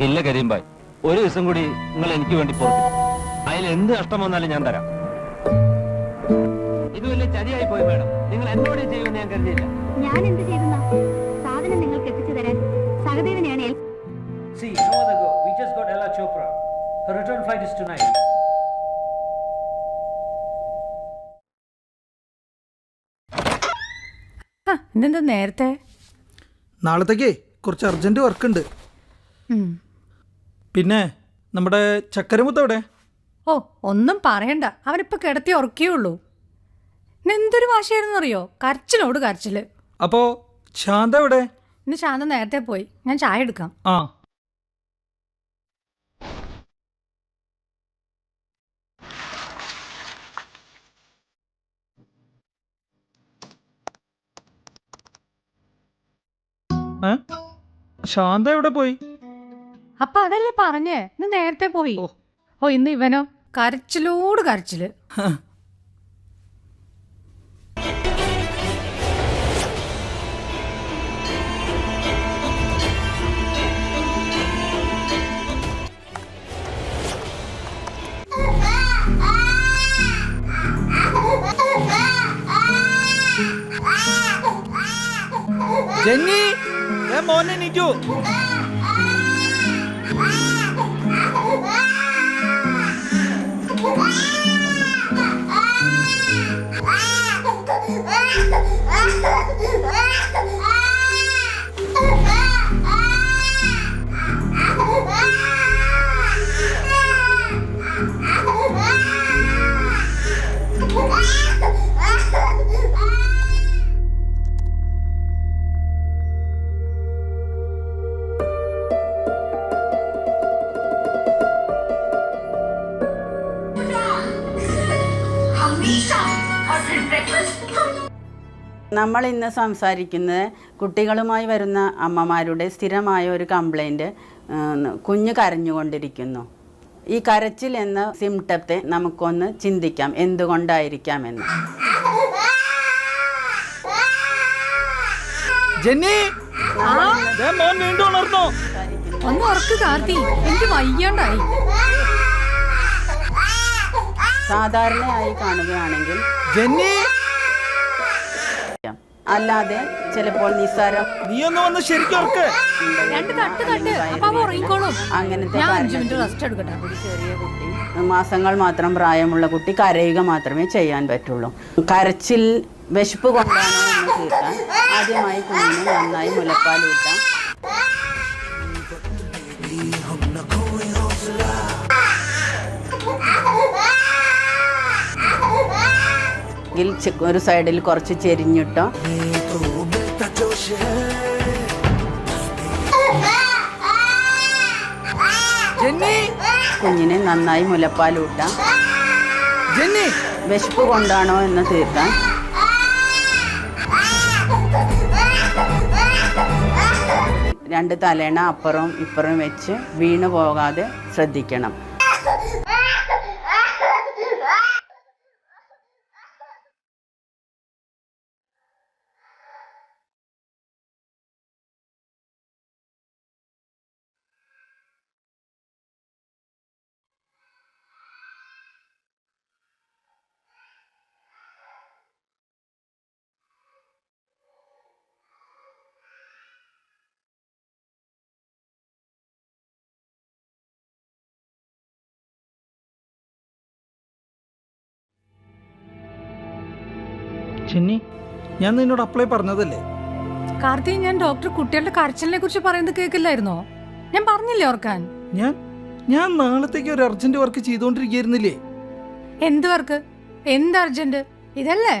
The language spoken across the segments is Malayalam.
ഇല്ല കരീംബായ് ഒരു ദിവസം കൂടി നിങ്ങൾ എനിക്ക് വേണ്ടി പോകും അതിൽ എന്ത് നഷ്ടം വന്നാലും ഞാൻ തരാം ഇത് വലിയ ചതിയായി പോയി മേഡം നിങ്ങൾ എന്നോട് ചെയ്യുമെന്ന് ഞാൻ കരുതിയില്ല ഞാൻ എന്ത് ചെയ്തെന്നാ സാധനം നിങ്ങൾക്ക് എത്തിച്ചു തരാൻ സഹദേവനെയാണ് See, no other go. We just got Ella Chopra. Her return flight is tonight. ഇന്നെന്താ നേരത്തെ നാളത്തേക്ക് കുറച്ച് അർജന്റ് വർക്ക് ഉണ്ട് ഉം. പിന്നെ നമ്മുടെ ചക്കരമുത്ത് എവിടെ? ഓ ഒന്നും പറയണ്ട. അവനിപ്പോ കിടത്തി ഉറക്കേ ഉള്ളൂ. ഇന്ന് എന്തൊരു വാശിയായിരുന്നു അറിയോ? കരച്ചിലോട് കരച്ചിൽ. അപ്പോ ശാന്ത എവിടെ? ഇന്ന് ശാന്ത നേരത്തെ പോയി. ഞാൻ ചായ എടുക്കാം. ആ? ശാന്ത എവിടെ പോയി? അപ്പൊ അതല്ലേ പറഞ്ഞേ? ഇന്ന് നേരത്തെ പോയി. ഓ. ഓ ഇന്ന് ഇവനോ? കരച്ചിലോട് കരച്ചിൽ. ജെന്നി ഞാൻ മോനെ 妈，上。നമ്മൾ ഇന്ന് സംസാരിക്കുന്നത് കുട്ടികളുമായി വരുന്ന അമ്മമാരുടെ സ്ഥിരമായ ഒരു കംപ്ലൈന്റ് കുഞ്ഞ് കരഞ്ഞുകൊണ്ടിരിക്കുന്നു. ഈ കരച്ചിൽ എന്ന സിംറ്റത്തെ നമുക്കൊന്ന് ചിന്തിക്കാം. എന്തുകൊണ്ടായിരിക്കാമെന്ന്. ജെന്നി! ദേ മോൻ വീണ്ടും ഉണർന്നോ? ഒന്ന് ഉറക്ക് കാർത്തി. എനിക്ക് വയ്യാണ്ടായി. സാധാരണയായി കാണുകയാണെങ്കിൽ അല്ലാതെ ചിലപ്പോൾ നിസ്സാരം നീ ഒന്ന് വന്ന് ശരിക്കും രണ്ട് തട്ട് തട്ട്. ഉറങ്ങിക്കോളും. അങ്ങനത്തെ ഞാൻ അഞ്ചു മിനിറ്റ് റെസ്റ്റ് എടുക്കട്ടെ. ഒരു ചെറിയ കുട്ടി. മാസങ്ങൾ മാത്രം പ്രായമുള്ള കുട്ടി കരയുക മാത്രമേ ചെയ്യാൻ പറ്റുള്ളൂ. കരച്ചിൽ വിശപ്പ് കൊണ്ടാണ് എന്ന് തീർക്കാൻ ആദ്യമായി കുഞ്ഞിന് നന്നായി മുലപ്പാലൂട്ടാം. ചെ- ഒരു സൈഡിൽ കുറച്ച് ചെരിഞ്ഞിട്ടോ. കുഞ്ഞിനെ നന്നായി മുലപ്പാലൂട്ടാം. വിശപ്പ് കൊണ്ടാണോ എന്ന് തീർക്കാം. രണ്ട് തലേണ അപ്പുറവും ഇപ്പുറവും വെച്ച് വീണു പോകാതെ ശ്രദ്ധിക്കണം. ജെന്നി ഞാൻ നിന്നോട് അപ്ലൈ പറഞ്ഞതല്ലേ? കാർത്തി ഞാൻ ഡോക്ടർ കുട്ടികളുടെ കരച്ചിലിനെ കുറിച്ച് പറയുന്നത് കേൾക്കില്ലായിരുന്നോ? ഞാൻ പറഞ്ഞില്ലേ ഓർക്കാൻ? ഞാൻ ഞാൻ നാളത്തേക്ക് ഒരു അർജന്റ് വർക്ക് ചെയ്തുകൊണ്ടിരിക്കുന്നില്ലേ എന്ത് വർക്ക് എന്ത് അർജന്റ് ഇതല്ലേ?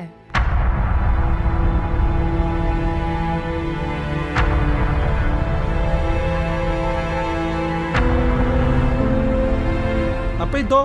അപ്പൊ ഇതോ